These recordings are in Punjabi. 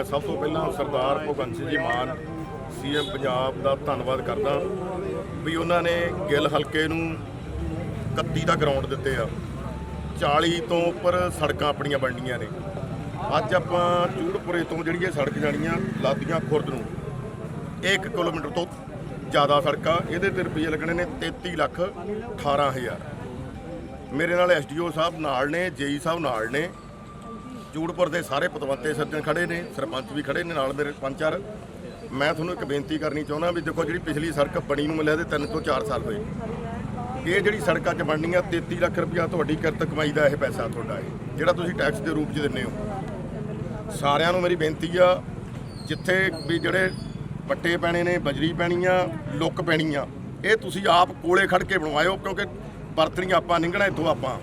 ਮੈਂ ਸਭ ਤੋਂ ਪਹਿਲਾਂ ਸਰਦਾਰ ਭਗਵੰਤ ਸਿੰਘ ਜੀ ਮਾਨ, ਸੀਐਮ ਪੰਜਾਬ ਦਾ ਧੰਨਵਾਦ ਕਰਦਾ ਵੀ ਉਹਨਾਂ ਨੇ ਗਿੱਲ ਹਲਕੇ ਨੂੰ 31 ਦਾ ਗਰਾਊਂਡ ਦਿੱਤੇ ਆ। 40 ਤੋਂ ਉੱਪਰ ਸੜਕਾਂ ਆਪਣੀਆਂ ਬਣਨੀਆਂ ਨੇ। ਅੱਜ ਆਪਾਂ ਚੂੜਪੁਰੇ ਤੋਂ ਜਿਹੜੀ ਇਹ ਸੜਕ ਜਾਣੀਆਂ ਲਾਦੀਆਂ ਖੁਰਦ ਨੂੰ 1 ਕਿਲੋਮੀਟਰ ਤੋਂ ਜ਼ਿਆਦਾ ਸੜਕਾਂ ਇਹਦੇ ਤੇ ਰੁਪਏ ਲੱਗਣੇ ਨੇ 33 ਲੱਖ 18000 ਮੇਰੇ ਨਾਲ ਐਸਡੀਓ ਸਾਹਿਬ ਨਾਲ ਨੇ, ਜੇਈ ਸਾਹਿਬ ਨਾਲ ਨੇ। ਜੂੜਪੁਰ ਦੇ ਸਾਰੇ ਪਤਵੰਤੇ ਸੱਜਣ ਖੜੇ ਨੇ, ਸਰਪੰਚ ਵੀ ਖੜੇ ਨੇ ਨਾਲ ਮੇਰੇ ਪੰਜ ਚਾਰ। ਮੈਂ ਤੁਹਾਨੂੰ ਇੱਕ ਬੇਨਤੀ ਕਰਨੀ ਚਾਹੁੰਦਾ ਵੀ ਦੇਖੋ ਜਿਹੜੀ ਪਿਛਲੀ ਸੜਕ ਬਣੀ ਨੂੰ ਮਿਲਿਆ ਤੇ 3 ਤੋਂ 4 ਸਾਲ ਹੋਏ। ਇਹ ਜਿਹੜੀ ਸੜਕਾਂ 'ਚ ਬਣਨੀ ਆ 33 ਲੱਖ ਰੁਪਇਆ ਤੁਹਾਡੀ ਕਿਰਤ ਕਮਾਈ ਦਾ ਇਹ ਪੈਸਾ ਤੁਹਾਡਾ ਇਹ ਜਿਹੜਾ ਤੁਸੀਂ ਟੈਕਸ ਦੇ ਰੂਪ 'ਚ ਦਿੰਦੇ ਹੋ। ਸਾਰਿਆਂ ਨੂੰ ਮੇਰੀ ਬੇਨਤੀ ਆ, ਜਿੱਥੇ ਵੀ ਜਿਹੜੇ ਪੱਟੇ ਪੈਣੇ ਨੇ, ਬਜਰੀ ਪੈਣੀ ਆ, ਲੁੱਕ ਪੈਣੀ ਆ, ਇਹ ਤੁਸੀਂ ਆਪ ਕੋਲੇ ਖੜ ਕੇ ਬਣਵਾਇਓ, ਕਿਉਂਕਿ ਵਰਤਣੀਆਂ ਆਪਾਂ ਨਿੰਗਣਾ ਇੱਥੋਂ ਆਪਾਂ।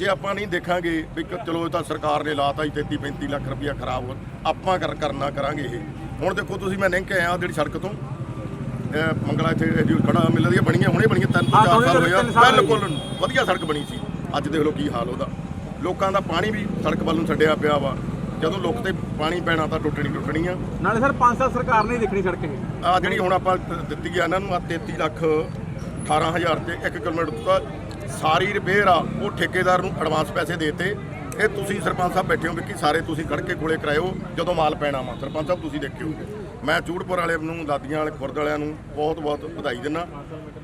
ਜੇ ਆਪਾਂ ਨਹੀਂ ਦੇਖਾਂਗੇ ਵੀ ਚਲੋ ਇਹ ਤਾਂ ਸਰਕਾਰ ਨੇ ਲਾਤਾ ਹੀ 33 35 ਲੱਖ ਰੁਪਇਆ ਖਰਾਬ ਹੋ ਆਪਾਂ ਕਰ ਕਰਨਾ ਕਰਾਂਗੇ ਇਹ। ਹੁਣ ਦੇਖੋ ਤੁਸੀਂ ਮੈਂ ਨਿੰਗ ਕੇ ਆਇਆ ਜਿਹੜੀ ਸੜਕ ਤੋਂ। ਮੰਗਲਾ ਇੱਥੇ ਜੋ ਖੜਾ ਮਿਲਦੀ ਆ ਬਣੀਆਂ ਹੁਣੇ ਬਣੀਆਂ ਤਿੰਨ ਤੋਂ ਹਾਂ, ਚਾਰ ਸਾਲ ਹੋਇਆ। ਬਿਲਕੁਲ ਵਧੀਆ ਸੜਕ ਬਣੀ ਸੀ। ਅੱਜ ਦੇਖ ਲਓ ਕੀ ਹਾਲ ਉਹਦਾ। ਲੋਕਾਂ ਦਾ ਪਾਣੀ ਵੀ ਸੜਕ ਵੱਲ ਨੂੰ ਛੱਡਿਆ ਪਿਆ ਵਾ। ਜਦੋਂ ਲੁੱਕ ਤੇ ਪਾਣੀ ਪੈਣਾ ਤਾਂ ਟੁੱਟਣੀ ਟੁੱਟਣੀ ਆ। ਨਾਲੇ ਸਰ 5 ਸਾਲ ਸਰਕਾਰ ਨੇ ਹੀ ਦੇਖਣੀ ਸੜਕ ਇਹ। ਆ ਜਿਹੜੀ ਹੁਣ ਆਪਾਂ ਦਿੱਤੀ ਆ ਇਹਨਾਂ ਨੂੰ ਆ 33 ਲੱਖ 18000 ਤੇ 1 ਕਿਲੋਮੀਟਰ ਤੋਂ ਸਾਰੀ ਰਿਪੇਅਰ ਆ ਉਹ ਠੇਕੇਦਾਰ ਨੂੰ ਐਡਵਾਂਸ ਪੈਸੇ ਦੇਤੇ। ਇਹ ਤੁਸੀਂ ਸਰਪੰਚ ਸਾਹਿਬ ਬੈਠੇ ਹੋ ਕਿ ਸਾਰੇ ਤੁਸੀਂ ਖੜ ਕੇ ਕੋਲੇ ਕਰਾਇਓ ਜਦੋਂ ਮਾਲ ਪੈਣਾ ਵਾ। ਸਰਪੰਚ ਸਾਹਿਬ ਤੁਸੀਂ ਦੇਖਿਓ। ਮੈਂ ਚੂੜਪੁਰ ਵਾਲੇ ਨੂੰ ਲਾਦੀਆਂ ਵਾਲੇ ਖੁਰਦ ਵਾਲਿਆਂ ਨੂੰ ਬਹੁਤ ਬਹੁਤ ਵਧਾਈ ਦਿੰਦਾ।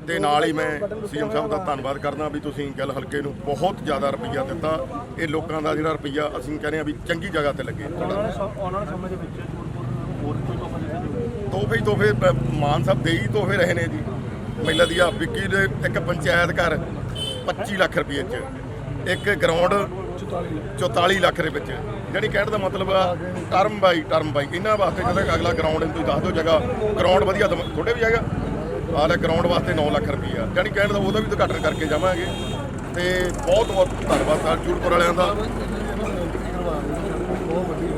ਤੇ ਨਾਲ ਹੀ ਮੈਂ ਸੀਐਮ ਸਾਹਿਬ ਦਾ ਧੰਨਵਾਦ ਕਰਦਾ ਵੀ ਤੁਸੀਂ ਗੱਲ ਹਲਕੇ ਨੂੰ ਬਹੁਤ ਜ਼ਿਆਦਾ ਰੁਪਈਆ ਦਿੱਤਾ। ਇਹ ਲੋਕਾਂ ਦਾ ਜਿਹੜਾ ਰੁਪਈਆ ਅਸੀਂ ਕਹਿੰਦੇ ਆ ਵੀ ਚੰਗੀ ਜਗ੍ਹਾ ਤੇ ਲੱਗੇ। ਉਹਨਾਂ ਨੇ ਸਮੇਂ ਦੇ ਵਿੱਚ ਤੋਹਫਾ ਤੋਹਫੇ ਮਾਨ ਸਾਹਿਬ ਦੇ ਹੀ ਤੋਹਫੇ ਰਹੇ ਨੇ ਜੀ। ਮੇਲਾ ਦੀ ਆ ਵਿੱਕੀ ਦੇ ਇੱਕ ਪੰਚਾਇਤ ਘਰ। 25 ਲੱਖ ਰੁਪਏ ਚ। ਇੱਕ ਗਰਾਊਂਡ 44 ਲੱਖ ਦੇ ਵਿੱਚ। ਜਿਹੜੀ ਕਹਿਣ ਦਾ ਮਤਲਬ ਆ ਟਰਮ ਬਾਈ ਟਰਮ ਬਾਈ ਇਹਨਾਂ ਵਾਸਤੇ ਕਹਿੰਦਾ ਅਗਲਾ ਗਰਾਊਂਡ ਤੁਸੀਂ ਦੱਸ ਦਿਓ ਜਗ੍ਹਾ। ਗਰਾਊਂਡ ਵਧੀਆ ਤੁਹਾਡੇ ਵੀ ਹੈਗਾ। ਆਹ ਲੈ ਗਰਾਊਂਡ ਵਾਸਤੇ 9 ਲੱਖ ਰੁਪਈਆ ਜਾਣੀ ਕਹਿਣ ਦਾ ਉਹਦਾ ਵੀ ਉਦਘਾਟਨ ਕਰਕੇ ਜਾਵਾਂਗੇ। ਤੇ ਬਹੁਤ ਬਹੁਤ ਧੰਨਵਾਦ ਸਰ ਚੂੜਪੁਰ ਵਾਲਿਆਂ ਦਾ।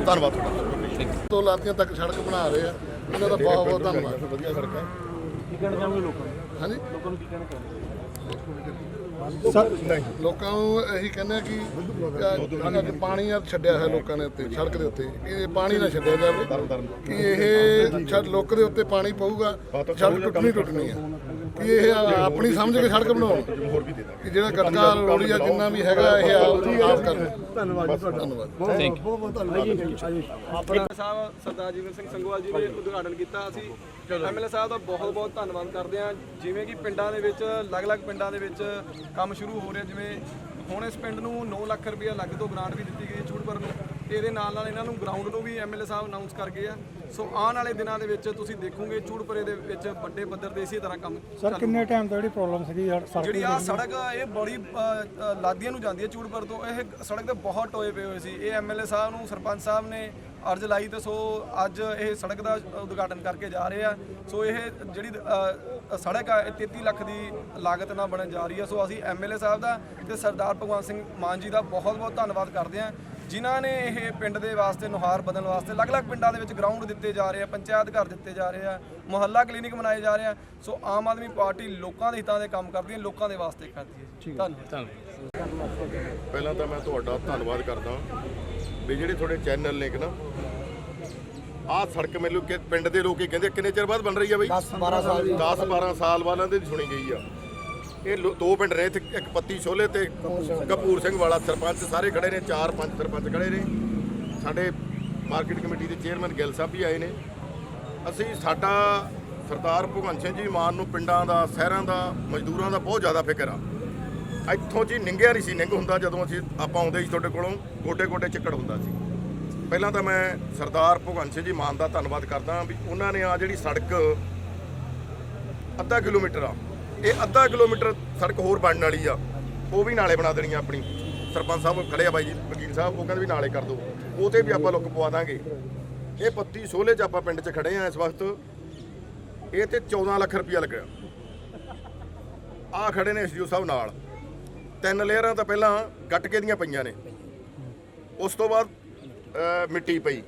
ਧੰਨਵਾਦ ਤੁਹਾਡਾ। ਤੋਂ ਲਾਤੀਆਂ ਤੱਕ ਸੜਕ ਬਣਾ ਰਹੇ ਆ। ਇਹਨਾਂ ਦਾ ਬਹੁਤ ਬਹੁਤ ਧੰਨਵਾਦ। ਵਧੀਆ ਸੜਕਾਂ ਕੀ ਕਹਿਣਾ ਚਾਹੋਗੇ ਲੋਕਾਂ ਨੂੰ? ਹਾਂਜੀ? ਲੋਕਾਂ ਨੂੰ ਕੀ ਕਹਿਣਾ ਚਾਹੋਗੇ? ਲੋਕਾਂ ਨੂੰ ਇਹੀ ਕਹਿੰਦੇ ਆ ਕਿ ਅਹ, ਪਾਣੀ ਆ ਛੱਡਿਆ ਹੈ ਲੋਕਾਂ ਨੇ ਉੱਤੇ ਸੜਕ ਦੇ ਉੱਤੇ ਇਹ ਪਾਣੀ ਨਾ ਛੱਡਿਆ ਜਾਵੇ ਕਿ ਇਹ ਛੱਡ ਲੋਕ ਦੇ ਉੱਤੇ ਪਾਣੀ ਪਊਗਾ ਸੜਕ ਟੁੱਟਣੀ ਟੁੱਟਣੀ ਆ। ਕਿ ਇਹ ਆਪਣੀ ਸਮਝ ਕੇ ਸੜਕ ਬਣਾਉਣ ਕਿ ਜਿਹੜਾ ਗਟਕਾ ਰੋੜੀ ਆ ਜਿੰਨਾ ਵੀ ਹੈਗਾ ਇਹ ਆਪ ਆਪ ਕਰਨ। ਧੰਨਵਾਦ ਜੀ ਧੰਨਵਾਦ। ਆਪਣਾ ਸਾਹਿਬ ਸਰਦਾਰ ਜੀਵਨ ਸਿੰਘ ਸੰਗੋਵਾਲ ਜੀ ਨੇ ਉਦਘਾਟਨ ਕੀਤਾ। ਅਸੀਂ ਐਮਐਲਏ ਸਾਹਿਬ ਦਾ ਬਹੁਤ ਬਹੁਤ ਧੰਨਵਾਦ ਕਰਦੇ ਹਾਂ। ਜਿਵੇਂ ਕਿ ਪਿੰਡਾਂ ਦੇ ਵਿੱਚ ਅਲੱਗ-ਅਲੱਗ ਪਿੰਡਾਂ ਦੇ ਵਿੱਚ ਕੰਮ ਸ਼ੁਰੂ ਹੋ ਰਿਹਾ ਜਿਵੇਂ ਹੁਣ ਇਸ ਪਿੰਡ ਨੂੰ 9 ਲੱਖ ਰੁਪਏ ਅਲੱਗ ਤੋਂ ਗ੍ਰਾਂਟ ਵੀ ਦਿੱਤੀ ਗਈ ਚੂੜਪੁਰ ਨੂੰ ਤੇ ਇਹਦੇ ਨਾਲ ਨਾਲ ਇਹਨਾਂ ਨੂੰ ਗਰਾਊਂਡ ਨੂੰ ਵੀ ਐਮਐਲਏ ਸਾਹਿਬ ਅਨਾਉਂਸ ਕਰ ਗਏ ਆ। ਸੋ ਆਉਣ ਵਾਲੇ ਦਿਨਾਂ ਦੇ ਵਿੱਚ ਤੁਸੀਂ ਦੇਖੋਗੇ ਚੂੜਪੁਰੇ ਦੇ ਵਿੱਚ ਵੱਡੇ ਪੱਧਰ ਤੇ ਇਸੇ ਤਰ੍ਹਾਂ ਕੰਮ ਸਰ ਕਿੰਨੇ ਟਾਈਮ ਤੋਂ ਜਿਹੜੀ ਪ੍ਰੋਬਲਮ ਸੀਗੀ ਸੜ- ਸੜਕ ਜਿਹੜੀ ਆ ਸੜਕ ਇਹ ਬੜੀ ਲਾਦੀਆਂ ਨੂੰ ਜਾਂਦੀ ਹੈ ਚੂੜਪੁਰ ਤੋਂ। ਇਹ ਸੜਕ ਤੇ ਬਹੁਤ ਟੋਏ ਪਏ ਹੋਏ ਸੀ। ਇਹ ਐਮਐਲਏ ਸਾਹਿਬ ਨੂੰ ਸਰਪੰਚ ਸਾਹਿਬ ਨੇ ਅਰਜ਼ ਲਾਈ ਤੇ ਸੋ ਅੱਜ ਇਹ ਸੜਕ ਦਾ ਉਦਘਾਟਨ ਕਰਕੇ ਜਾ ਰਹੇ ਆ। ਸੋ ਇਹ ਜਿਹੜੀ ਸੜਕ ਆ ਇਹ 33 ਲੱਖ ਦੀ ਲਾਗਤ ਨਾਲ ਬਣਨ ਜਾ ਰਹੀ ਹੈ ਸੋ ਅਸੀਂ ਐਮਐਲਏ ਸਾਹਿਬ ਦਾ ਤੇ ਸਰਦਾਰ ਭਗਵੰਤ ਸਿੰਘ ਮਾਨ ਜੀ ਦਾ ਬਹੁਤ ਬਹੁਤ ਧੰਨਵਾਦ ਕਰਦੇ ਹਾਂ ਜਿਨ੍ਹਾਂ ਨੇ ਇਹ ਪਿੰਡ ਦੇ ਵਾਸਤੇ ਨੁਹਾਰ ਬਦਲਣ ਵਾਸਤੇ ਅਲੱਗ-ਅਲੱਗ ਪਿੰਡਾਂ ਦੇ ਵਿੱਚ ਗਰਾਊਂਡ ਦਿੱਤੇ ਜਾ ਰਹੇ ਆ ਪੰਚਾਇਤ ਘਰ ਦਿੱਤੇ ਜਾ ਰਹੇ ਆ ਮੁਹੱਲਾ ਕਲੀਨਿਕ ਬਣਾਏ ਜਾ ਰਹੇ ਆ। ਸੋ ਆਮ ਆਦਮੀ ਪਾਰਟੀ ਲੋਕਾਂ ਦੇ ਹਿੱਤਾਂ ਦੇ ਕੰਮ ਕਰਦੀ ਹੈ ਲੋਕਾਂ ਦੇ ਵਾਸਤੇ ਕਰਦੀ ਹੈ। ਧੰਨਵਾਦ। ਪਹਿਲਾਂ ਤਾਂ ਮੈਂ ਤੁਹਾਡਾ ਧੰਨਵਾਦ ਕਰਦਾ। ਵੀ ਜਿਹੜੇ ਤੁਹਾਡੇ ਚੈਨਲ ਨੇ ਕਿ ਨਾ ਆਹ ਸੜਕ ਮੈਨੂੰ ਕਿ ਪਿੰਡ ਦੇ ਲੋਕ ਹੀ ਕਹਿੰਦੇ ਕਿੰਨੇ ਚਿਰ ਬਾਅਦ ਬਣ ਰਹੀ ਆ ਬਈ? 10 12 ਸਾਲ 10 12 ਸਾਲ ਵਾਲਾਂ ਦੀ ਸੁਣੀ ਗਈ ਆ। ਇਹ ਲੋ- ਦੋ ਪਿੰਡ ਨੇ ਇੱਥੇ ਇੱਕ ਪੱਤੀ ਛੋਲੇ ਤੇ ਕਪੂਰ ਸਿੰਘ ਵਾਲਾ ਸਰਪੰਚ ਸਾਰੇ ਖੜੇ ਨੇ ਚਾਰ ਪੰਜ ਸਰਪੰਚ ਖੜੇ ਨੇ। ਸਾਡੇ ਮਾਰਕੀਟ ਕਮੇਟੀ ਦੇ ਚੇਅਰਮੈਨ ਗਿੱਲ ਸਾਹਿਬ ਵੀ ਆਏ ਨੇ। ਅਸੀਂ ਸਾਡਾ ਸਰਦਾਰ ਭਗਵੰਤ ਸਿੰਘ ਜੀ ਮਾਨ ਨੂੰ ਪਿੰਡਾਂ ਦਾ ਸ਼ਹਿਰਾਂ ਦਾ ਮਜ਼ਦੂਰਾਂ ਦਾ ਬਹੁਤ ਜ਼ਿਆਦਾ ਫਿਕਰ ਆ। ਇੱਥੋਂ ਜੀ ਨਿੰਗਿਆ ਨਹੀਂ ਸੀ, ਨਿੰਗ ਹੁੰਦਾ ਜਦੋਂ ਅਸੀਂ ਆਪਾਂ ਆਉਂਦੇ ਸੀ ਤੁਹਾਡੇ ਕੋਲੋਂ ਗੋਡੇ ਗੋਡੇ ਚੱਕੜ ਹੁੰਦਾ ਸੀ। ਪਹਿਲਾਂ ਤਾਂ ਮੈਂ ਸਰਦਾਰ ਭਗਵੰਤ ਸਿੰਘ ਜੀ ਮਾਨ ਦਾ ਧੰਨਵਾਦ ਕਰਦਾ ਵੀ ਉਹਨਾਂ ਨੇ ਆ ਜਿਹੜੀ ਸੜਕ ਅੱਧਾ ਕਿਲੋਮੀਟਰ ਆ, ਇਹ ਅੱਧਾ ਕਿਲੋਮੀਟਰ ਸੜਕ ਹੋਰ ਬਣਨ ਵਾਲੀ ਆ, ਉਹ ਵੀ ਨਾਲੇ ਬਣਾ ਦੇਣੀ ਆ ਆਪਣੀ। ਸਰਪੰਚ ਸਾਹਿਬ ਖੜੇ ਆ ਬਾਈ ਜੀ, ਵਕੀਲ ਸਾਹਿਬ, ਉਹ ਕਹਿੰਦੇ ਵੀ ਨਾਲੇ ਕਰ ਦਿਓ ਉਹ ਤੇ ਵੀ ਆਪਾਂ ਲੁੱਕ ਪਵਾ ਦਾਂਗੇ। ਇਹ ਪੱਤੀ ਸੋਲੇ 'ਚ ਆਪਾਂ ਪਿੰਡ 'ਚ ਖੜੇ ਆ ਇਸ ਵਕਤ, ਇਹ ਤੇ 14 ਲੱਖ ਰੁਪਇਆ ਲੱਗਿਆ। ਆ ਖੜੇ ਨੇ ਐਸਡੀਓ ਸਾਹਿਬ ਨਾਲ। ਤਿੰਨ ਲੇਅਰਾਂ ਤਾਂ ਪਹਿਲਾਂ ਗੱਟਕੇ ਦੀਆਂ ਪਈਆਂ ਨੇ। ਉਸ ਤੋਂ ਬਾਅਦ ਅਹ, ਮਿੱਟੀ ਪਈ।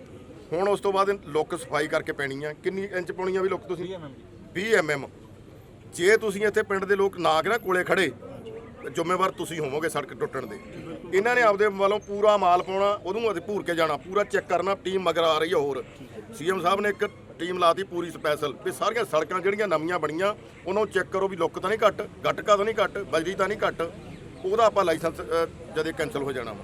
ਹੁਣ ਉਸ ਤੋਂ ਬਾਅਦ ਲੁੱਕ ਸਫ਼ਾਈ ਕਰਕੇ ਪੈਣੀ ਆ। ਕਿੰਨੀ ਇੰਚ ਪਾਉਣੀ ਆ ਵੀ ਲੁੱਕ ਤੁਸੀਂ? 20 ਐਮਐਮ ਜੇ। ਤੁਸੀਂ ਇੱਥੇ ਪਿੰਡ ਦੇ ਲੋਕ ਨਾ ਨਾ ਕੋਲੇ ਖੜੇ ਜ਼ਿੰਮੇਵਾਰ ਤੁਸੀਂ ਹੋਵੋਗੇ ਸੜਕ ਟੁੱਟਣ ਦੇ। ਇਹਨਾਂ ਨੇ ਆਪਦੇ ਵੱਲੋਂ ਪੂਰਾ ਮਾਲ ਪਾਉਣਾ ਉਹਨੂੰ ਅਸੀਂ ਭੂਰ ਕੇ ਜਾਣਾ। ਪੂਰਾ ਚੈੱਕ ਕਰਨਾ ਟੀਮ ਮਗਰ ਆ ਰਹੀ ਹੈ ਹੋਰ। ਸੀਐਮ ਸਾਹਿਬ ਨੇ ਇੱਕ ਟੀਮ ਲਾਤੀ ਪੂਰੀ ਸਪੈਸ਼ਲ ਵੀ ਸਾਰੀਆਂ ਸੜਕਾਂ ਜਿਹੜੀਆਂ ਨਵੀਆਂ ਬਣੀਆਂ ਉਹਨਾਂ ਨੂੰ ਚੈੱਕ ਕਰੋ ਵੀ ਲੁੱਕ ਤਾਂ ਨਹੀਂ ਘੱਟ ਗੱਟਕਾ ਤਾਂ ਨਹੀਂ ਘੱਟ ਬਜਰੀ ਤਾਂ ਨਹੀਂ ਘੱਟ। ਉਹਦਾ ਆਪਾਂ ਲਾਇਸੈਂਸ ਜਦੇ ਕੈਨਸਲ ਹੋ ਜਾਣਾ ਵਾ।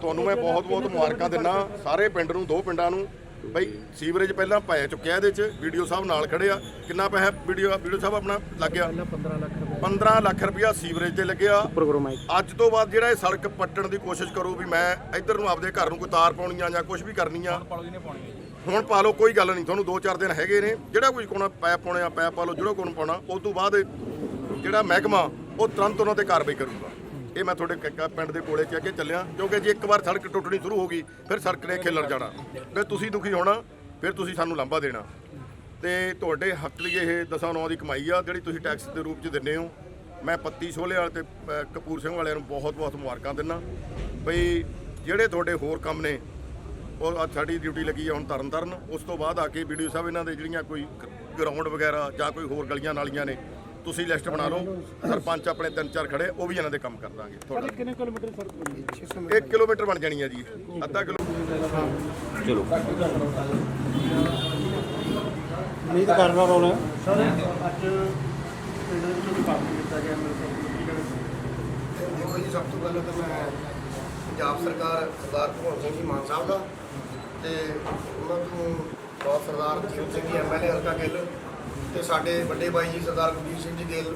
ਤੁਹਾਨੂੰ ਮੈਂ ਬਹੁਤ ਬਹੁਤ ਮੁਬਾਰਕਾਂ ਦਿੰਦਾ ਸਾਰੇ ਪਿੰਡ ਨੂੰ ਦੋ ਪਿੰਡਾਂ ਨੂੰ। ਬਈ ਸੀਵਰੇਜ ਪਹਿਲਾਂ ਪੈ ਚੁੱਕਿਆ ਇਹਦੇ ਚ ਵੀਡੀਓ ਸਾਹਿਬ ਨਾਲ ਖੜੇ ਆ। ਕਿੰਨਾ ਪੈਸਾ ਵੀਡੀਓ ਵੀਡੀਓ ਸਾਹਿਬ ਆਪਣਾ ਲੱਗ ਗਿਆ? 15 ਲੱਖ ਰੁਪਏ। 15 ਲੱਖ ਰੁਪਇਆ ਸੀਵਰੇਜ ਤੇ ਲੱਗਿਆ। ਅੱਜ ਤੋਂ ਬਾਅਦ ਜਿਹੜਾ ਇਹ ਸੜਕ ਪੱਟਣ ਦੀ ਕੋਸ਼ਿਸ਼ ਕਰੂ ਵੀ ਮੈਂ ਇੱਧਰ ਨੂੰ ਆਪਦੇ ਘਰ ਨੂੰ ਕੋਈ ਤਾਰ ਪਾਉਣੀ ਆ ਜਾਂ ਕੁਝ ਵੀ ਕਰਨੀ ਆ। ਹੁਣ ਪਾ ਲਓ ਕੋਈ ਗੱਲ ਨਹੀਂ ਤੁਹਾਨੂੰ 2-4 ਦਿਨ ਹੈਗੇ ਨੇ। ਜਿਹੜਾ ਕੋਈ ਕੋਣਾ ਪੈਪ ਪਾਉਣੇ ਆ ਪੈਪ ਪਾ ਲਓ ਜਿਹੜਾ ਕੋਣ ਪਾਉਣਾ ਉਸ ਤੋਂ ਬਾਅਦ ਜਿਹੜਾ ਮਹਿਕਮਾ ਉਹ ਤੁਰੰਤ ਉਹਨਾਂ ਤੇ ਕਾਰਵਾਈ ਕਰੂਗਾ। ਇਹ ਮੈਂ ਤੁਹਾਡੇ ਕੱਕਾ ਪਿੰਡ ਦੇ ਕੋਲੇ ਚ ਕੇ ਚੱਲਿਆ, ਕਿਉਂਕਿ ਜੇ ਇੱਕ ਵਾਰ ਸੜਕ ਟੁੱਟਣੀ ਸ਼ੁਰੂ ਹੋ ਗਈ, ਫਿਰ ਸੜਕ ਨੇ ਖੇਲਰ ਜਾਣਾ। ਫਿਰ ਤੁਸੀਂ ਦੁਖੀ ਹੋਣਾ, ਫਿਰ ਤੁਸੀਂ ਸਾਨੂੰ ਲਾਂਭਾ ਦੇਣਾ। ਤੇ ਤੁਹਾਡੇ ਹੱਕ ਲਈ ਇਹ ਦਸਾਂ ਨੌ ਦੀ ਕਮਾਈ ਆ, ਜਿਹੜੀ ਤੁਸੀਂ ਟੈਕਸ ਦੇ ਰੂਪ ਚ ਦਿੰਦੇ ਹੋ। ਮੈਂ ਪੱਤੀ ਸੋਲੇ ਵਾਲੇ ਤੇ ਕਪੂਰ ਸਿੰਘ ਵਾਲਿਆਂ ਨੂੰ ਬਹੁਤ ਬਹੁਤ ਮੁਬਾਰਕਾਂ ਦਿੰਦਾ। ਬਈ, ਜਿਹੜੇ ਤੁਹਾਡੇ ਹੋਰ ਕੰਮ ਨੇ, ਉਹ ਅੱਜ ਸਾਡੀ ਡਿਊਟੀ ਲੱਗੀ ਹੈ ਹੁਣ ਤਰਨ ਤਰਨ ਉਸ ਤੋਂ ਬਾਅਦ ਆ ਕੇ ਵੀਡੀਓ ਸਾਹਿਬ ਇਹਨਾਂ ਦੇ ਜਿਹੜੀਆਂ ਕੋਈ ਗਰਾਊਂਡ ਵਗੈਰਾ ਜਾਂ ਕੋਈ ਹੋਰ ਗਲੀਆਂ ਨਾਲੀਆਂ ਨੇ ਤੁਸੀਂ ਲਿਸਟ ਬਣਾ ਲਓ। ਸਰਪੰਚ ਆਪਣੇ ਤਿੰਨ ਚਾਰ ਖੜੇ ਉਹ ਵੀ ਇਹਨਾਂ ਦੇ ਕੰਮ ਕਰ ਦਾਂਗੇ। ਤੁਹਾਡਾ ਕਿੰਨੇ ਕਿਲੋਮੀਟਰ ਸੜਕ ਬਣੀ 1 ਕਿਲੋਮੀਟਰ ਬਣ ਜਾਣੀ ਹੈ ਜੀ ਅੱਧਾ ਕਿਲੋ ਨਹੀਂ ਤਾਂ ਕਰਨਾ ਹੈ? ਸਰ ਅੱਜ ਪਿੰਡ ਦੇ ਵਿੱਚ ਕੰਮ ਕੀਤਾ ਗਿਆ ਦੇਖੋ ਜੀ ਸਭ ਤੋਂ ਪਹਿਲਾਂ ਤਾਂ ਮੈਂ ਪੰਜਾਬ ਸਰਕਾਰ ਸਰਦਾਰ ਭਗਵੰਤ ਸਿੰਘ ਜੀ ਮਾਨ ਸਾਹਿਬ ਦਾ ਤੇ ਉਹਨਾਂ ਤੋਂ ਬਹੁਤ ਸਰਦਾਰ ਜੀਵਨ ਸਿੰਘ ਜੀ ਐਮਐਲਏ ਹਲਕਾ ਗਿੱਲ ਤੇ ਸਾਡੇ ਵੱਡੇ ਬਾਈ ਜੀ ਸਰਦਾਰ ਗੁਰਜੀਤ ਸਿੰਘ ਜੀ ਗਿੱਲ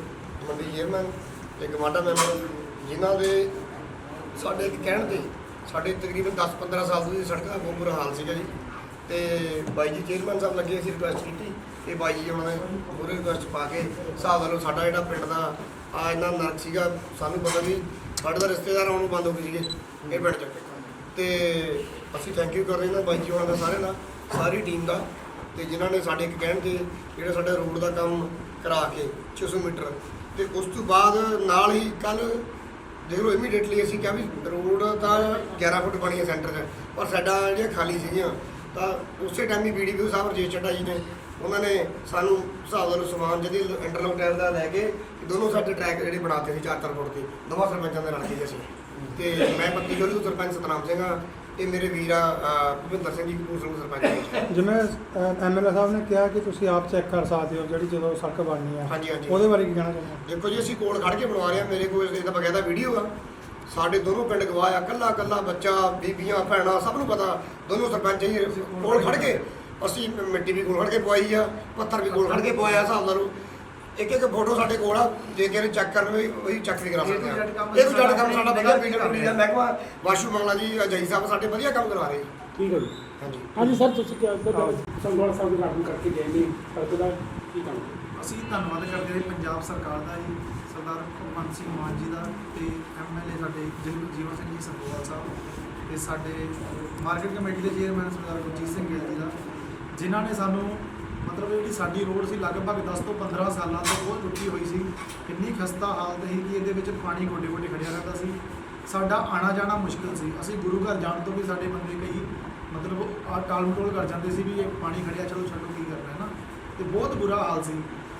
ਮੰਡੀ ਚੇਅਰਮੈਨ ਤੇ ਗਮਾਡਾ ਮੈਂਬਰ ਜਿਨ੍ਹਾਂ ਦੇ ਸਾਡੇ ਕਹਿਣ ਤੇ ਸਾਡੇ ਤਕਰੀਬਨ 10-15 ਸਾਲ ਤੋਂ ਇਹ ਸੜਕ ਦਾ ਬਹੁਤ ਬੁਰਾ ਹਾਲ ਸੀਗਾ ਜੀ। ਤੇ ਬਾਈ ਜੀ ਚੇਅਰਮੈਨ ਸਾਹਿਬ ਲੱਗੇ ਅਸੀਂ ਰਿਕੁਐਸਟ ਕੀਤੀ ਤੇ ਬਾਈ ਜੀ ਉਹਨਾਂ ਨੇ ਪੂਰੇ ਰਿਕੁਐਸਟ ਪਾ ਕੇ ਹਿਸਾਬ ਨਾਲੋਂ ਸਾਡਾ ਜਿਹੜਾ ਪਿੰਡ ਦਾ ਆ ਇਹਨਾਂ ਨਰਕ ਸੀਗਾ, ਸਾਨੂੰ ਪਤਾ ਨਹੀਂ ਸਾਡੇ ਦਾ ਰਿਸ਼ਤੇਦਾਰ ਆਉਣੋਂ ਬੰਦ ਹੋ ਗਏ ਸੀਗੇ, ਇਹ ਪਿੰਡ ਚ। ਤੇ ਅਸੀਂ ਥੈਂਕ ਯੂ ਕਰ ਰਹੇ ਹਾਂ ਬਾਈ ਜੀ ਉਹਨਾਂ ਦਾ ਸਾਰੇ ਦਾ, ਸਾਰੀ ਟੀਮ ਦਾ। ਤੇ ਜਿਨ੍ਹਾਂ ਨੇ ਸਾਡੇ ਇੱਕ ਕਹਿਣ ਤੇ ਜਿਹੜਾ ਸਾਡਾ ਰੋਡ ਦਾ ਕੰਮ ਕਰਾ ਕੇ 600 ਮੀਟਰ ਤੇ ਉਸ ਤੋਂ ਬਾਅਦ ਨਾਲ ਹੀ ਕੱਲ ਦੇਖ ਲਓ ਇਮੀਡੀਏਟਲੀ ਅਸੀਂ ਕਿਹਾ ਵੀ ਰੋਡ ਤਾਂ 11 ਫੁੱਟ ਬਣੀ ਹੈ ਸੈਂਟਰ 'ਚ ਪਰ ਸਾਡਾ ਜਿਹੜੀਆਂ ਖਾਲੀ ਸੀਗੀਆਂ, ਤਾਂ ਉਸੇ ਟਾਈਮ ਹੀ ਬੀਡੀਪੀਓ ਸਾਹਿਬ ਰਜੇਸ਼ ਚੱਡਾ ਜੀ ਨੇ, ਉਹਨਾਂ ਨੇ ਸਾਨੂੰ ਹਿਸਾਬ ਨਾਲ ਸਮਾਨ ਜਿਹਦੀ ਇੰਟਰਲੋਕ ਟਾਇਰ ਦਾ ਲੈ ਕੇ ਦੋਨੋਂ ਸਾਡੇ ਟਰੈਕ ਜਿਹੜੇ ਬਣਾਤੇ ਸੀ 4-4 ਫੁੱਟ ਦੇ, ਦੋਵਾਂ ਸਰਪੰਚਾਂ ਦੇ ਰਲ ਕੇ ਅਸੀਂ। ਤੇ ਮੈਂ ਪੱਤੀ ਜੋਲੀ ਸਰਪੰਚ ਸਤਨਾਮ ਸਿੰਘ ਆ ਤੇ ਮੇਰੇ ਵੀਰ ਆ ਭੁਪਿੰਦਰ ਸਿੰਘ ਜੀ ਕਪੂਰ ਸਿੰਘ ਸਰਪੰਚ। ਜਿਵੇਂ ਐਮਐਲਏ ਸਾਹਿਬ ਨੇ ਕਿਹਾ ਕਿ ਤੁਸੀਂ ਆਪ ਚੈੱਕ ਕਰ ਸਕਦੇ ਹੋ ਜਿਹੜੀ ਜਦੋਂ ਸੜਕ ਬਣਨੀ ਹੈ ਹਾਂਜੀ, ਹਾਂਜੀ। ਉਹਦੇ ਬਾਰੇ ਕੀ ਕਹਿਣਾ ਚਾਹੁੰਦੇ ਹੋ? ਦੇਖੋ ਜੀ ਅਸੀਂ ਕੋਲ ਖੜ ਕੇ ਬਣਵਾ ਰਹੇ ਹਾਂ। ਮੇਰੇ ਕੋਲ ਇਹਦਾ ਬਕਾਇਦਾ ਵੀਡੀਓ ਆ। ਸਾਡੇ ਦੋਨੋਂ ਪਿੰਡ ਗਵਾਹ ਆ। ਕੱਲਾ ਕੱਲਾ ਬੱਚਾ ਬੀਬੀਆਂ ਭੈਣਾਂ ਸਭ ਨੂੰ ਪਤਾ। ਦੋਨੋਂ ਸਰਪੰਚ ਜੀ ਕੋਲ ਖੜ ਕੇ। ਅਸੀਂ ਮਿੱਟੀ ਵੀ ਕੋਲ ਖੜ ਕੇ ਪਵਾਈ ਆ ਪੱਥਰ ਵੀ ਕੋਲ ਖੜ ਕੇ ਪਵਾਇਆ ਹਿਸਾਬ ਨਾਲ। ਇੱਕ ਇੱਕ ਫੋਟੋ ਸਾਡੇ ਕੋਲ ਆ ਜੇ ਕਿਸੇ ਨੇ ਚੈੱਕ ਕਰਨਾ ਵੀ ਉਹੀ ਚੈੱਕ ਵੀ ਕਰਾ ਸਕਦੇ ਆ। ਇਹ ਤੋਂ ਜੜ ਕੰਮ ਸਾਡਾ ਵਧੀਆ ਪੀਡਬਲਯੂਡੀ ਦਾ ਮਹਿਕਮਾ ਵਾਸ਼ੂ ਮੰਗਲਾ ਜੀ ਅਜਈ ਸਾਹਿਬ ਸਾਡੇ ਵਧੀਆ ਕੰਮ ਕਰਵਾ ਰਹੇ ਠੀਕ ਹੈ ਜੀ। ਹਾਂਜੀ। ਹਾਂਜੀ ਸਰ ਤੁਸੀਂ ਕਿਹਾ ਸੰਗਵਾਲ ਸਾਹਿਬ ਦੇ ਉਦਘਾਟਨ ਕਰਕੇ ਗਏ ਨੇ ਸੜਕ ਦਾ ਕੀ ਕਹਿਣਾ ਅਸੀਂ ਧੰਨਵਾਦ ਕਰਦੇ ਹਾਂ ਪੰਜਾਬ ਸਰਕਾਰ ਦਾ ਜੀ ਸਰਦਾਰ ਭਗਵੰਤ ਸਿੰਘ ਮਾਨ ਜੀ ਦਾ ਤੇ ਐਮਐਲਏ ਸਾਡੇ ਜਿਲ- ਜੀਵਨ ਸਿੰਘ ਜੀ ਸੰਗੋਵਾਲ ਸਾਹਿਬ ਤੇ ਸਾਡੇ ਮਾਰਕੀਟ ਕਮੇਟੀ ਦੇ ਚੇਅਰਮੈਨ ਸਰਦਾਰ ਗੁਰਜੀਤ ਸਿੰਘ ਗਿੱਲ ਜੀ ਦਾ ਜਿਨ੍ਹਾਂ ਨੇ ਸਾਨੂੰ ਮਤਲਬ ਜਿਹੜੀ ਸਾਡੀ ਰੋਡ ਸੀ ਲਗਭਗ 10 ਤੋਂ 15 ਸਾਲਾਂ ਤੋਂ ਉਹ ਟੁੱਟੀ ਹੋਈ ਸੀ। ਕਿੰਨੀ ਖਸਤਾ ਹਾਲਤ ਸੀ ਕਿ ਇਹਦੇ ਵਿੱਚ ਪਾਣੀ ਗੋਡੇ ਗੋਡੇ ਖੜਿਆ ਰਹਿੰਦਾ ਸੀ। ਸਾਡਾ ਆਣਾ ਜਾਣਾ ਮੁਸ਼ਕਲ ਸੀ। ਅਸੀਂ ਗੁਰੂ ਘਰ ਜਾਣ ਤੋਂ ਵੀ ਸਾਡੇ ਬੰਦੇ ਕਈ ਮਤਲਬ ਆ ਟਾਲ ਮਟੋਲ ਕਰ ਜਾਂਦੇ ਸੀ ਵੀ ਇਹ ਪਾਣੀ ਖੜਿਆ, ਚਲੋ ਛੱਡੋ ਕੀ ਕਰਨਾ, ਹੈ ਨਾ? ਤੇ ਬਹੁਤ ਬੁਰਾ ਹਾਲ ਸੀ।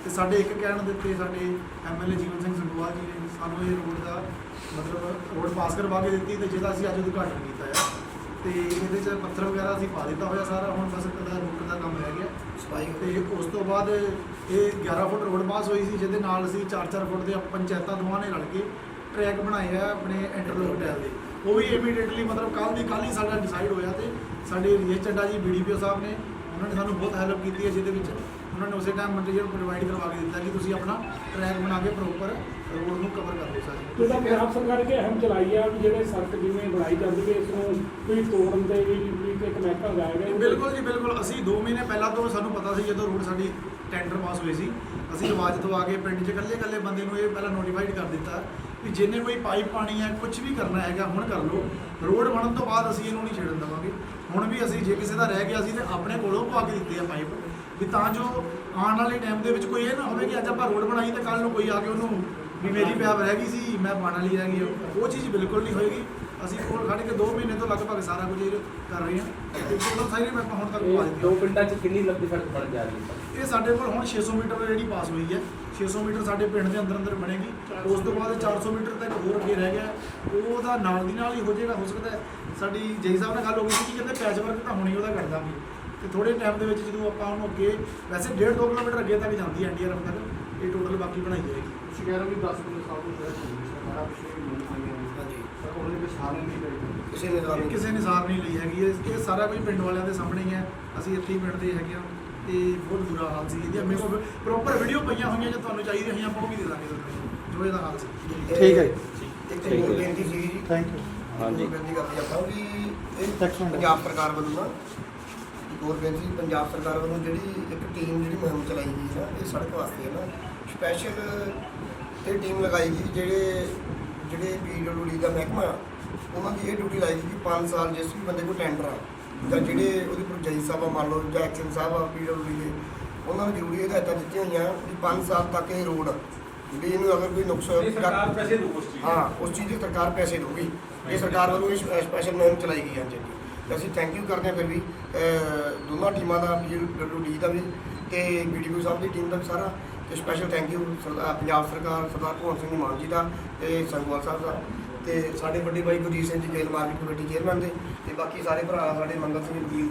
ਤੇ ਸਾਡੇ ਇੱਕ ਕਹਿਣ ਦੇ ਉੱਤੇ ਸਾਡੇ ਐਮਐਲਏ ਜੀਵਨ ਸਿੰਘ ਸੰਗੋਵਾਲ ਜੀ ਨੇ ਸਾਨੂੰ ਇਹ ਰੋਡ ਦਾ ਮਤਲਬ ਰੋਡ ਪਾਸ ਕਰਵਾ ਕੇ ਦਿੱਤੀ ਤੇ ਜਿਹਦਾ ਅਸੀਂ ਅੱਜ ਉਦਘਾਟਨ ਕੀਤਾ ਆ। ਤੇ ਇਹਦੇ 'ਚ ਪੱਥਰ ਵਗੈਰਾ ਅਸੀਂ ਪਾ ਦਿੱਤਾ ਹੋਇਆ ਸਾਰਾ। ਹੁਣ ਬਸ ਇਹਦਾ ਰੁੱਕ ਦਾ ਕੰਮ ਤੇ ਉਸ ਤੋਂ ਬਾਅਦ ਇਹ 11 ਫੁੱਟ ਰੋਡ ਪਾਸ ਹੋਈ ਸੀ, ਜਿਹਦੇ ਨਾਲ ਅਸੀਂ 4-4 ਫੁੱਟ ਦੇ ਪੰਚਾਇਤਾਂ ਦੋਵਾਂ ਨੇ ਰਲ ਕੇ ਟਰੈਕ ਬਣਾਏ ਆ ਆਪਣੇ ਇੰਟਰਲੋਕ ਟੈਲ ਦੇ। ਉਹ ਵੀ ਇਮੀਡੀਏਟਲੀ ਮਤਲਬ ਕੱਲ ਦੀ ਕੱਲ ਹੀ ਸਾਡਾ ਡਿਸਾਈਡ ਹੋਇਆ ਤੇ ਸਾਡੇ ਰਜੇਸ਼ ਚੱਡਾ ਜੀ ਬੀਡੀਪੀਓ ਸਾਹਿਬ ਨੇ, ਉਹਨਾਂ ਨੇ ਸਾਨੂੰ ਬਹੁਤ ਹੈਲਪ ਕੀਤੀ ਹੈ, ਜਿਹਦੇ ਵਿੱਚ ਉਹਨਾਂ ਨੇ ਉਸੇ ਟਾਈਮ ਮਟੀਰੀਅਲ ਪ੍ਰੋਵਾਈਡ ਕਰਵਾ ਕੇ ਦਿੱਤਾ ਕਿ ਤੁਸੀਂ ਆਪਣਾ ਟਰੈਕ ਬਣਾ ਕੇ ਪ੍ਰੋਪਰ ਰੋਡ ਨੂੰ ਕਵਰ ਕਰ ਲਓ ਸਰ। ਜਿਹਦਾ ਪੰਜਾਬ ਸਰਕਾਰ ਕੇ ਅਹਿਮ ਚਲਾਈ ਆ ਵੀ ਜਿਹੜੇ ਸੜਕ ਜਿਵੇਂ ਬਣਾਈ ਜਾਂਦੀ ਹੈ ਇਸ ਨੂੰ ਕੋਈ ਤੋੜਨ ਦੇ ਵੀ ਵੀ ਮਹਿਕਮਾ ਲਾਇਆ ਗਿਆ ਬਿਲਕੁਲ ਜੀ ਬਿਲਕੁਲ। ਅਸੀਂ 2 ਮਹੀਨੇ ਪਹਿਲਾਂ ਤੋਂ ਸਾਨੂੰ ਪਤਾ ਸੀ ਜਦੋਂ ਰੋਡ ਸਾਡੀ ਟੈਂਡਰ ਪਾਸ ਹੋਈ ਸੀ ਅਸੀਂ ਆਵਾਜ਼ ਤੋਂ ਆ ਕੇ ਪਿੰਡ 'ਚ ਇਕੱਲੇ ਇਕੱਲੇ ਬੰਦੇ ਨੂੰ ਇਹ ਪਹਿਲਾਂ ਨੋਟੀਫਾਈਡ ਕਰ ਦਿੱਤਾ ਵੀ ਜਿਹਨੇ ਕੋਈ ਪਾਈਪ ਪਾਣੀ ਹੈ ਕੁਝ ਵੀ ਕਰਨਾ ਹੈਗਾ ਹੁਣ ਕਰ ਲਓ। ਰੋਡ ਬਣਨ ਤੋਂ ਬਾਅਦ ਅਸੀਂ ਇਹਨੂੰ ਨਹੀਂ ਛੇੜਨ ਦੇਵਾਂਗੇ। ਹੁਣ ਵੀ ਅਸੀਂ ਜੇ ਕਿਸੇ ਦਾ ਰਹਿ ਗਿਆ ਸੀ ਤੇ ਆਪਣੇ ਕੋਲੋਂ ਪਵਾ ਕੇ ਦਿੱਤੇ ਆ ਪਾਈਪ ਵੀ ਤਾਂ ਜੋ ਆਉਣ ਵਾਲੇ ਟਾਈਮ ਦੇ ਵਿੱਚ ਕੋਈ ਇਹ ਨਾ ਹੋਵੇ ਕਿ ਅੱਜ ਆਪਾਂ ਰੋਡ ਬਣਾਈ ਤੇ ਕੱਲ ਨੂੰ ਕੋਈ ਆ ਕੇ ਉਹਨੂੰ ਵੀ ਮੇਰੀ ਪੈਪ ਰਹਿ ਗਈ ਸੀ ਮੈਂ ਪਾਣ ਵਾਲੀ ਰਹਿ ਗਈ ਉਹ ਚੀਜ਼ ਬਿਲਕੁਲ ਨਹੀਂ ਹੋਏਗੀ। ਅਸੀਂ ਕੋਲ ਖੜ ਕੇ 2 ਮਹੀਨੇ ਤੋਂ ਲਗਭਗ ਸਾਰਾ ਕੁਝ ਕਰ ਰਹੇ ਹਾਂ। ਤੇ ਕੋਲ ਸਾਰੀ ਮੈਂ ਹੁਣ ਤੱਕ ਪਾ ਦਿੱਤੀ। ਦੋ ਪਿੰਡਾਂ 'ਚ ਕਿੰਨੀ ਲੰਬੀ ਸੜਕ ਬਣ ਜਾ ਰਹੀ ਹੈ? ਇਹ ਸਾਡੇ ਕੋਲ ਹੁਣ 600 ਮੀਟਰ ਜਿਹੜੀ ਪਾਸ ਹੋਈ ਹੈ 600 ਮੀਟਰ ਸਾਡੇ ਪਿੰਡ ਦੇ ਅੰਦਰ ਅੰਦਰ ਬਣੇਗੀ। ਉਸ ਤੋਂ ਬਾਅਦ 400 ਮੀਟਰ ਤੱਕ ਹੋਰ ਅੱਗੇ ਰਹਿ ਗਿਆ। ਉਹਦਾ ਨਾਲ ਦੀ ਨਾਲ ਹੀ ਹੋ ਜਾਏਗਾ ਹੋ ਸਕਦਾ ਸਾਡੀ ਜੈ ਸਾਹਿਬ ਨਾਲ ਗੱਲ ਹੋ ਗਈ ਸੀ ਕਿ ਕਹਿੰਦੇ ਪੈਚ ਵਰਕ ਤਾਂ ਹੁਣੀ ਉਹਦਾ ਕਰ ਦਾਂਗੇ। ਤੇ ਥੋੜੇ ਟਾਈਮ ਦੇ ਵਿੱਚ ਜਦੋਂ ਆਪਾਂ ਉਹਨੂੰ ਅੱਗੇ ਵੈਸੇ 1.5 2 ਕਿਲੋਮੀਟਰ ਅੱਗੇ ਤੱਕ ਜਾਂਦੀ ਹੈ ਐਨਡੀਆਰਐਫ ਤੱਕ ਇਹ ਟੋਟਲ ਬਾਕੀ ਬਣਾਈ ਜਾਏਗੀ। ਤੁਸੀਂ ਕਹਿ ਰਹੇ ਹੋ ਵੀ 10 ਕਿਲੋ ਸਭ ਕੁਝ ਹੈ ਸਾਰਾ ਕੁਝ ਮਿਲ ਪਾਈਆਂ ਹਾਂਜੀ। ਪਰ ਉਹਦੇ ਵਿੱਚ ਸਾਰੇ ਨਹੀਂ ਪਏ ਕਿਸੇ ਨੇ ਇਹ ਕਿਸੇ ਨੇ ਸਾਰ ਨਹੀਂ ਲਈ ਹੈਗੀ। ਇਹ ਇਹ ਸਾਰਾ ਕੁਝ ਪਿੰਡ ਵਾਲਿਆਂ ਦੇ ਸਾਹਮਣੇ ਹੀ ਹੈ। ਅਸੀਂ ਇੱਥੇ ਹੀ ਪਿੰਡ ਦੇ ਹੈਗੇ ਹਾਂ ਤੇ ਬਹੁਤ ਬੁਰਾ ਹਾਲ ਸੀ। ਇਹਦੀ ਮੇਰੇ ਕੋਲ ਪ੍ਰੋਪਰ ਵੀਡੀਓ ਪਈਆਂ ਹੋਈਆਂ ਜੇ ਤੁਹਾਨੂੰ ਚਾਹੀਦੀ ਅਸੀਂ ਆਪਾਂ ਉਹ ਵੀ ਦੇ ਦਾਂਗੇ ਤੁਹਾਨੂੰ ਜੋ ਇਹਦਾ ਹਾਲ ਸੀ। ਠੀਕ ਹੈ। ਇੱਕ ਹੋਰ ਬੇਨਤੀ ਸੀ ਜੀ। ਥੈਂਕ ਯੂ ਹਾਂਜੀ। ਬੇਨਤੀ ਕਰਦੇ ਆਪਾਂ ਵੀ ਇਹ ਪੰਜਾਬ ਸਰਕਾਰ ਵੱਲੋਂ ਨਾ ਹੋਰ ਬੇਨਤੀ ਪੰਜਾਬ ਸਰਕਾਰ ਵੱਲੋਂ ਜਿਹੜੀ ਇੱਕ ਟੀਮ ਜਿਹੜੀ ਮੁਹਿੰਮ ਚਲਾਈ ਗਈ ਹੈ ਇਹ ਸੜਕ ਵਾਸਤੇ ਹੈ ਨਾ ਸਪੈਸ਼ਲ ਇਹ ਟੀਮ ਲਗਾਈ ਗਈ ਜਿਹੜੇ ਜਿਹੜੇ ਪੀਡਬਲਯੂਡੀ ਦਾ ਮਹਿਕਮਾ ਉਹਨਾਂ ਦੀ ਇਹ ਡਿਊਟੀ ਲਾਈ ਗਈ ਕਿ 5 ਸਾਲ ਜਿਸ ਵੀ ਬੰਦੇ ਕੋਲ ਟੈਂਡਰ ਆ ਜਾਂ ਜਿਹੜੇ ਉਹਦੇ ਕੋਲ ਜਈ ਸਾਹਿਬ ਆ ਮੰਨ ਲਓ ਜਾਂ ਐਕਸ਼ਨ ਸਾਹਿਬ ਆ ਪੀਡਬਲਯੂਡੀ ਦੇ ਉਹਨਾਂ ਨੂੰ ਜ਼ਰੂਰੀ ਹਦਾਇਤਾਂ ਦਿੱਤੀਆਂ ਹੋਈਆਂ ਕਿ 5 ਸਾਲ ਤੱਕ ਇਹ ਰੋਡ ਵੀ ਇਹਨੂੰ ਅਗਰ ਕੋਈ ਨੁਕਸ ਸਰਕਾਰ ਪੈਸੇ ਦੂ ਉਸ ਚੀਜ਼ ਹਾਂ ਉਸ ਚੀਜ਼ ਦੀ ਸਰਕਾਰ ਪੈਸੇ ਦੇਊਗੀ। ਇਹ ਸਰਕਾਰ ਵੱਲੋਂ ਇਹ ਸਪੈਸ਼ਲ ਮੁਹਿੰਮ ਚਲਾਈ ਗਈ ਹੈ ਜੀ ਤੇ ਅਸੀਂ ਥੈਂਕ ਯੂ ਕਰਦੇ ਹਾਂ ਫਿਰ ਵੀ ਦੋਨਾਂ ਟੀਮਾਂ ਦਾ ਪੀਡਬਲਯੂਡੀ ਦਾ ਵੀ ਤੇ ਬੀਡੀਪੀ ਸਾਹਿਬ ਦੀ ਟੀਮ ਦਾ ਵੀ ਸਾਰਾ। ਤੇ ਸਪੈਸ਼ਲ ਥੈਂਕ ਯੂ ਪੰਜਾਬ ਸਰਕਾਰ, ਸਰਦਾਰ ਭਗਵੰਤ ਸਿੰਘ ਮਾਨ ਜੀ ਦਾ ਤੇ ਸੰਗਵਾਲ ਸਾਹਿਬ ਦਾ ਤੇ ਸਾਡੇ ਵੱਡੇ ਭਾਈ ਗੁਰਜੀਤ ਸਿੰਘ ਜੀ ਜੇਲ੍ਹ ਮਾਰਕੀਟ ਕਮੇਟੀ ਚੇਅਰਮੈਨ ਦੇ ਤੇ ਬਾਕੀ ਸਾਰੇ ਭਰਾ ਸਾਡੇ ਮੰਗਲ ਸਿੰਘ ਵਕੀਲ